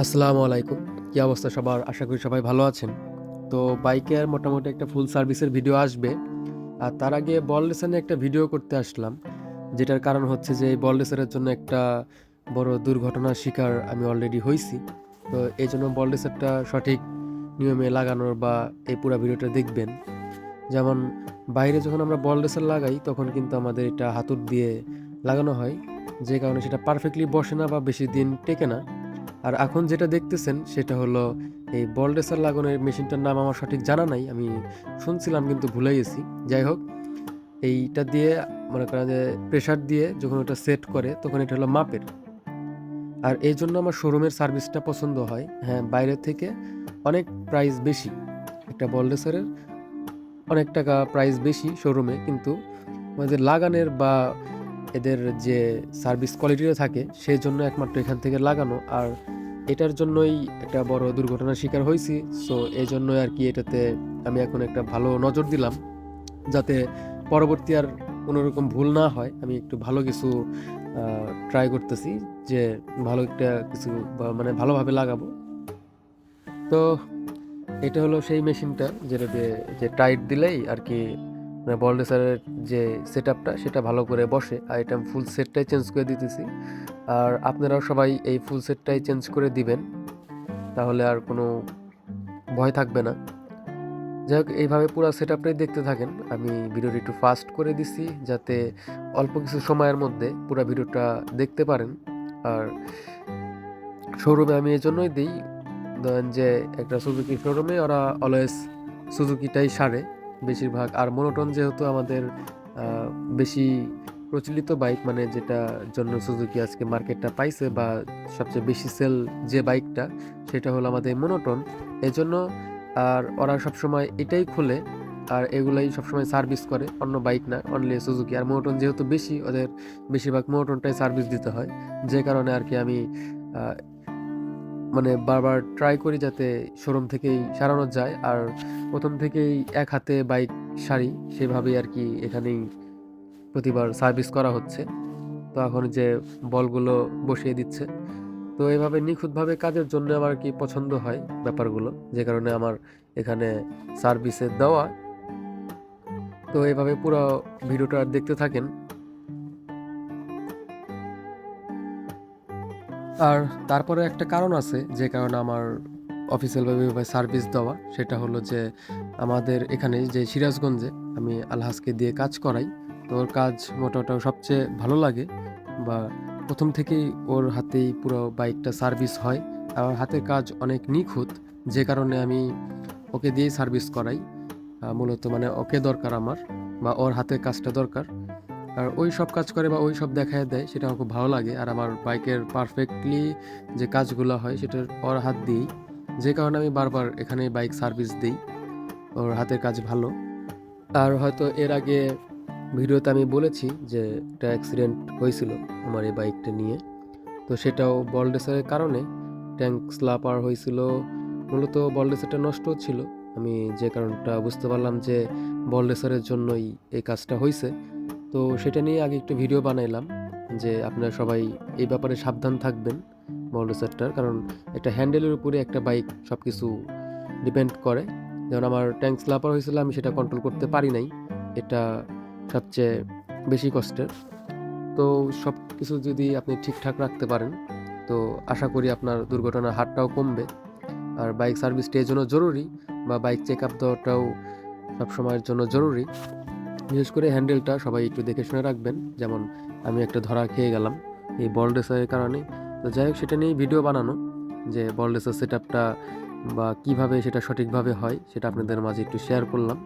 আসসালামু আলাইকুম। কি অবস্থা সবার? আশা করি সবাই ভালো আছেন। তো বাইকের মোটামুটি একটা ফুল সার্ভিসের ভিডিও আসবে। আর তার আগে বল রেসারে একটা ভিডিও করতে আসলাম, যেটার কারণ হচ্ছে যে এই বল রেসারের জন্য একটা বড় দুর্ঘটনার শিকার আমি অলরেডি হয়েছি তো এই জন্য বল রেসারটা সঠিক নিয়মে লাগানোর বা এই পুরো ভিডিওটা দেখবেন। যেমন, বাইরে যখন আমরা বল রেসার লাগাই, তখন কিন্তু আমাদের এটা হাতুর দিয়ে লাগানো হয়। যে কারণে সেটা পারফেক্টলি বসে না বা বেশি দিন টেকে না। আর এখন যেটা দেখতেছেন, সেটা হলো এই বল রেসার লাগানোর মেশিনটার নাম আমার সঠিক জানা নাই, আমি শুনছিলাম কিন্তু ভুলে গেছি। যাই হোক, এইটা দিয়ে মনে করেন যে প্রেশার দিয়ে যখন ওটা সেট করে, তখন এটা হলো মাপের। আর এই জন্য আমার শোরুমের সার্ভিসটা পছন্দ হয়। হ্যাঁ বাইরের থেকে অনেক প্রাইস বেশি। একটা বল অনেক টাকা প্রাইস বেশি শোরুমে কিন্তু আমাদের লাগানের বা এদের যে সার্ভিস কোয়ালিটিটা থাকে, সেই জন্য একমাত্র এখান থেকে লাগানো। আর এটার জন্যই একটা বড় দুর্ঘটনার শিকার হয়েছি। সো এই জন্যই আর কি এটাতে আমি এখন একটা ভালো নজর দিলাম, যাতে পরবর্তী আর কোনোরকম ভুল না হয়। আমি একটু ভালো কিছু ট্রাই করতেছি যে ভালো একটা কিছু মানে ভালোভাবে লাগাবো। তো, এটা হলো সেই মেশিনটা যেটা দিয়ে যে টাইট দিলেই আর কি মানে বল যে সেট আপটা সেটা ভালো করে বসে। আর এটা আমি ফুল সেটটাই চেঞ্জ করে দিতেছি। আর আপনারাও সবাই এই ফুল সেটটাই চেঞ্জ করে দিবেন। তাহলে আর কোনো ভয় থাকবে না। যাই হোক, এইভাবে পুরো সেট আপটাই দেখতে থাকেন। আমি ভিডিওটা একটু ফাস্ট করে দিছি, যাতে অল্প কিছু সময়ের মধ্যে পুরো ভিডিওটা দেখতে পারেন। আর শোরুমে আমি এই জন্যই দিই। ধরেন যে একটা সুজুকি শোরুমে ওরা অলওয়েজ সুজুকিটাই সারে। বেশিরভাগ। আর মনোটন যেহেতু আমাদের বেশি প্রচলিত বাইক মানে যেটা জন্য সুজুকি আজকে মার্কেটটা পাইছে বা সবচেয়ে বেশি সেল যে বাইকটা সেটা হলো আমাদের মনোটন এই জন্য আর ওরা সবসময় এটাই খুলে, আর এগুলাই সবসময় সার্ভিস করে, অন্য বাইক না অনলি সুজুকি আর মোটন যেহেতু বেশি, ওদের বেশিরভাগ মোটনটাই সার্ভিস দিতে হয়। যে কারণে আর কি আমি মানে বারবার ট্রাই করি যাতে শোরুম থেকেই সারানো যায়। আর প্রথম থেকেই এক হাতে বাইক সারি সেভাবেই আর কি এখানেই প্রতিবার সার্ভিস করা হচ্ছে। তো এখন যে বলগুলো বসিয়ে দিচ্ছে। তো এভাবে নিখুঁতভাবে কাজের জন্য আমার কি পছন্দ হয় ব্যাপারগুলো। যে কারণে আমার এখানে সার্ভিসে দেওয়া। তো এভাবে পুরো ভিডিওটা দেখতে থাকেন। আর তারপরে একটা কারণ আছে, যে কারণে আমার অফিসিয়ালভাবে সার্ভিস দেওয়া, সেটা হলো যে আমাদের এখানে যে সিরাজগঞ্জে আমি আলহাজকে দিয়ে কাজ করাই, তো ওর কাজ মোটামুটি সবচেয়ে ভালো লাগে বা প্রথম থেকেই ওর হাতেই পুরো বাইকটা সার্ভিস হয়। আর হাতের কাজ অনেক নিখুঁত, যে কারণে আমি ওকে দিয়েই সার্ভিস করাই। মূলত মানে ওকে দরকার আমার বা ওর হাতের কাজটা দরকার। আর ওই সব কাজ করে বা ওই সব দেখায় দেয়, সেটা আমার খুব ভালো লাগে। আর আমার বাইকের পারফেক্টলি যে কাজগুলো হয় সেটা ওর হাত দিই। যে কারণে আমি বারবার এখানে বাইক সার্ভিস দিই। ওর হাতের কাজ ভালো। আর হয়তো এর আগে ভিডিওতে আমি বলেছি যে একটা অ্যাক্সিডেন্ট হয়েছিল আমার এই বাইকটা নিয়ে। তো সেটাও বল রেসারের কারণে ট্যাঙ্ক স্লাপার হয়েছিল। মূলত বল রেসারটা নষ্ট ছিল। আমি যে কারণটা বুঝতে পারলাম যে বল রেসারের জন্যই এই কাজটা হয়েছে। তো সেটা নিয়ে আগে একটু ভিডিও বানাইলাম যে আপনারা সবাই এই ব্যাপারে সাবধান থাকবেন বল রেসারটার কারণ একটা হ্যান্ডেলের উপরে একটা বাইক সব কিছু ডিপেন্ড করে। যেমন আমার ট্যাঙ্ক স্লাপার হয়েছিল, আমি সেটা কন্ট্রোল করতে পারি নাই। এটা সবচেয়ে বেশি কষ্টের। তো সব কিছু যদি আপনি ঠিকঠাক রাখতে পারেন, তো আশা করি আপনার দুর্ঘটনার হারটাও কমবে। আর বাইক সার্ভিসটা এই জন্য জরুরি বা বাইক চেক আপ দেওয়াটাও সবসময়ের জন্য জরুরি। বিশেষ করে হ্যান্ডেলটা সবাই একটু দেখে শুনে রাখবেন। যেমন আমি একটা ধরা খেয়ে গেলাম এই বল কারণে। তো যাই হোক, সেটা নিয়েই ভিডিও বানানো যে বল সেট আপটা বা কীভাবে সেটা সঠিকভাবে হয়, সেটা আপনাদের মাঝে একটু শেয়ার করলাম।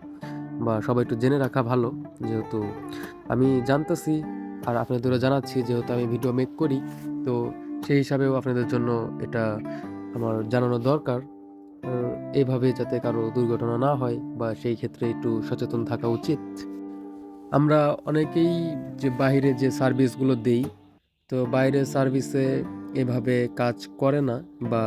বা সবাই একটু জেনে রাখা ভালো, যেহেতু আমি জানতেছি আর আপনাদেরও জানাচ্ছি যেহেতু আমি ভিডিও মেক করি। তো সেই হিসাবেও আপনাদের জন্য এটা আমার জানানো দরকার। এইভাবে যাতে কারও দুর্ঘটনা না হয় বা সেই ক্ষেত্রে একটু সচেতন থাকা উচিত। আমরা অনেকেই যে বাইরে যে সার্ভিসগুলো দেই, তো বাইরের সার্ভিসে এভাবে কাজ করে না বা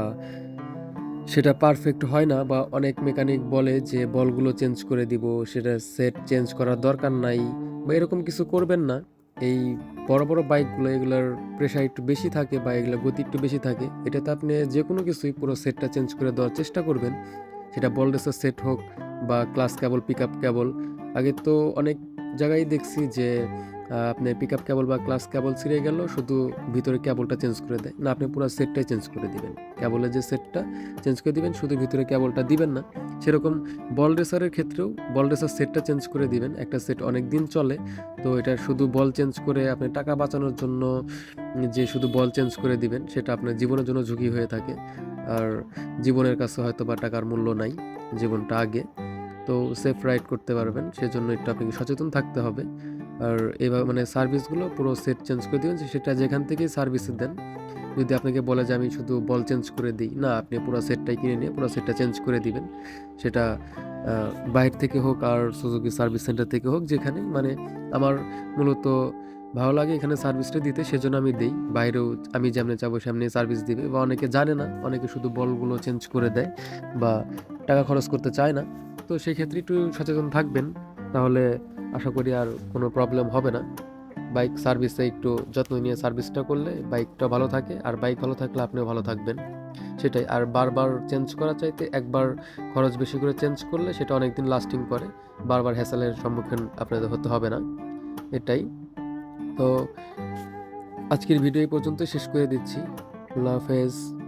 সেটা পারফেক্ট হয় না বা অনেক মেকানিক বলে যে বলগুলো চেঞ্জ করে দিব, সেটা সেট চেঞ্জ করার দরকার নাই বা এরকম কিছু করবেন না। এই বড় বড় বাইকগুলো, এগুলোর প্রেশার একটু বেশি থাকে বা এগুলোর গতি একটু বেশি থাকে, এটাতে আপনি যে কোনো কিছুই পুরো সেটটা চেঞ্জ করে দেওয়ার চেষ্টা করবেন। সেটা বলডেসের সেট হোক বা ক্লাস কেবল পিক আপ কেবল। আগে তো অনেক জায়গায় দেখছি যে আহ, আপনি পিক আপ কেবল বা ক্লাস কেবল ছিঁড়ে গেল শুধু ভিতরে কেবলটা চেঞ্জ করে দেয়। না আপনি পুরো সেটটাই চেঞ্জ করে দিবেন। কেবলের যে সেটটা চেঞ্জ করে দিবেন শুধু ভিতরে কেবলটা দিবেন না। সেরকম বল রেসারের ক্ষেত্রেও বল রেসার সেটটা চেঞ্জ করে দিবেন। একটা সেট অনেক দিন চলে তো এটা শুধু বল চেঞ্জ করে আপনি টাকা বাঁচানোর জন্য যে শুধু বল চেঞ্জ করে দিবেন সেটা আপনার জীবনের জন্য ঝুঁকি হয়ে থাকে। আর জীবনের কাছে হয়তো বা টাকার মূল্য নাই জীবনটা আগে। তো সেফ রাইড করতে পারবেন। সেজন্য একটু আপনাকে সচেতন থাকতে হবে। আর এবার মানে সার্ভিসগুলো পুরো সেট চেঞ্জ করে দিবেন। সেটা যেখান থেকেই সার্ভিস দেন। যদি আপনাকে বলে যে আমি শুধু বল চেঞ্জ করে দিই, না, আপনি পুরো সেটটাই কিনে নিয়ে পুরো সেটটা চেঞ্জ করে দিবেন। সেটা বাইরে থেকে হোক আর সুজুকি সার্ভিস সেন্টার থেকে হোক যেখানেই মানে আমার মূলত ভালো লাগে এখানে সার্ভিসটা দিতে। সেজন্য আমি দিই। বাইরেও আমি যেমনি চাবো সেমনি সার্ভিস দিবে। বা অনেকে জানে না, অনেকে শুধু বলগুলো চেঞ্জ করে দেয় বা টাকা খরচ করতে চায় না। তো সেই ক্ষেত্রে একটু সচেতন থাকবেন, তাহলে আশা করি আর কোনো প্রবলেম হবে না। বাইক সার্ভিসে একটু যত্ন নিয়ে সার্ভিসটা করলে বাইকটা ভালো থাকে, আর বাইক ভালো থাকলে আপনিও ভালো থাকবেন। সেটাই, আর বারবার চেঞ্জ করা চাইতে একবার খরচ বেশি করে চেঞ্জ করলে সেটা অনেক দিন লাস্টিং করে, বারবার হ্যাসেলের সম্মুখীন আপনাদের হতে হবে না। এটাই। তো আজকের ভিডিও এই পর্যন্ত শেষ করে দিচ্ছি। আল্লাহ হাফেজ।